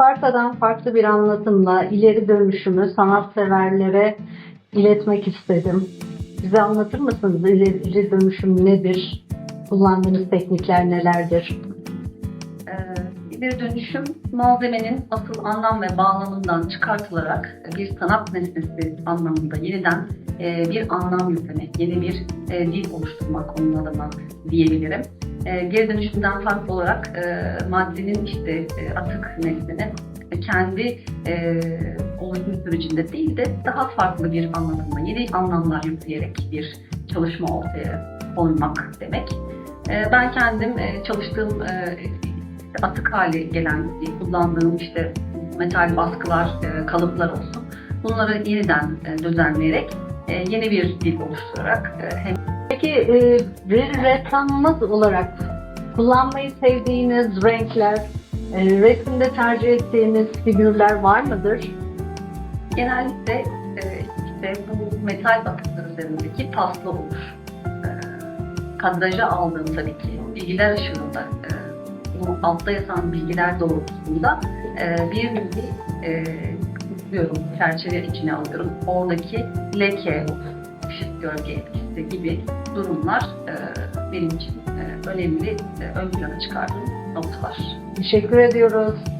Isparta'dan farklı bir anlatımla ileri dönüşümü sanatseverlere iletmek istedim. Bize anlatır mısınız ileri dönüşüm nedir? Kullandığınız teknikler nelerdir? Ee, ileri dönüşüm malzemenin asıl anlam ve bağlamından çıkartılarak bir sanat nesnesi anlamında yeniden e, bir anlam yüklemek, yeni bir e, dil oluşturmak onun adına diyebilirim. E, Geri dönüşümden farklı olarak e, maddenin işte e, atık nesnenin kendi e, oluşum sürecinde değil de daha farklı bir anlamda yeni anlamlar yükleyerek bir çalışma ortaya koymak demek. E, Ben kendim e, çalıştığım e, atık hale gelen, kullandığım işte metal baskılar, e, kalıplar olsun. Bunları yeniden e, düzenleyerek e, yeni bir dil oluşturarak e, hem Peki e, bir ressamımız olarak kullanmayı sevdiğiniz renkler, e, resimde tercih ettiğiniz figürler var mıdır? genellikle e, işte bu metal atıklar üzerindeki paslı olur. E, Kadraja aldığım tabii ki bilgiler ışığında, e, bu altta yazan bilgiler doğrultusunda e, bir bilgi e, tutuyorum, çerçeve içine alıyorum. Oradaki leke, ışık gölge etkisi gibi durumlar e, benim için e, önemli, e, ön plana çıkardığım noktalar. Teşekkür ediyoruz.